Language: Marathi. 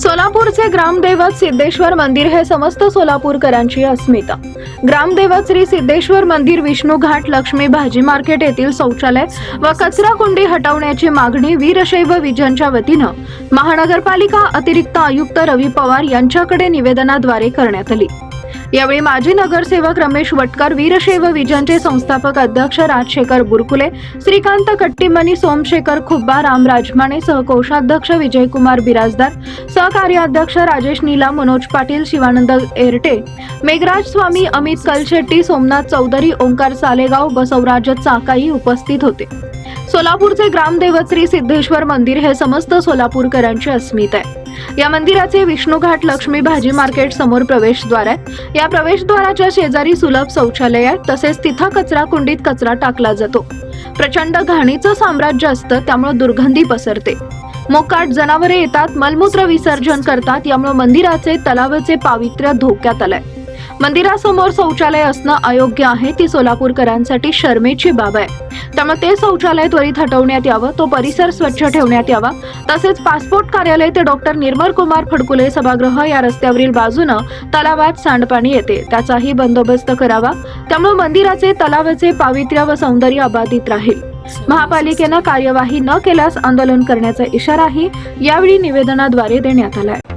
सोलापूरचे ग्रामदैवत सिद्धेश्वर मंदिर हे समस्त सोलापूरकरांची अस्मिता. ग्रामदैवत श्री सिद्धेश्वर मंदिर विष्णू घाट लक्ष्मी भाजी मार्केट येथील शौचालय व कचरा कुंडी हटवण्याची मागणी वीरशैव विजनच्या वतीनं महानगरपालिका अतिरिक्त आयुक्त रवी पवार यांच्याकडे निवेदनाद्वारे करण्यात आली. यावेळी माजी नगरसेवक रमेश वटकर वीरशैव विजनचे संस्थापक अध्यक्ष राजशेखर बुरकुले श्रीकांत कट्टीमनी सोमशेखर खुब्बा राम राजमाने सहकोषाध्यक्ष विजयकुमार बिराजदार सहकार्याध्यक्ष राजेश नीला मनोज पाटील शिवानंद एरटे मेघराज स्वामी अमित कलशेट्टी सोमनाथ चौधरी ओंकार सालेगाव बसवराज चाकाई उपस्थित होते. सोलापूरचे ग्रामदैवत श्री सिद्धेश्वर मंदिर हे समस्त सोलापूरकरांची अस्मिता आहे. या मंदिराचे विष्णुघाट लक्ष्मी भाजी मार्केट समोर प्रवेशद्वार आहे. या प्रवेशद्वाराच्या शेजारी सुलभ शौचालय आहे. तसेच तिथं कचरा कुंडीत कचरा टाकला जातो. प्रचंड घाणीचं साम्राज्य असतं त्यामुळे दुर्गंधी पसरते. मोकाट जनावरे येतात मलमूत्र विसर्जन करतात यामुळे मंदिराचे तलावाचे पावित्र्य धोक्यात आलंय. मंदिरासमोर शौचालय असणं अयोग्य आहे ती सोलापूरकरांसाठी शर्मेची बाब आहे. त्यामुळे ते शौचालय त्वरित हटवण्यात यावं तो परिसर स्वच्छ ठेवण्यात यावा. तसेच पासपोर्ट कार्यालय ते डॉक्टर निर्मल कुमार फडकुले सभागृह या रस्त्यावरील बाजूनं तलावात सांडपाणी येते. त्याचाही बंदोबस्त करावा. त्यामुळे मंदिराचे तलावाचे पावित्र्य व सौंदर्य अबाधित राहील. महापालिकेनं कार्यवाही न केल्यास आंदोलन करण्याचा इशाराही यावेळी निवेदनाद्वारे देण्यात आलाय.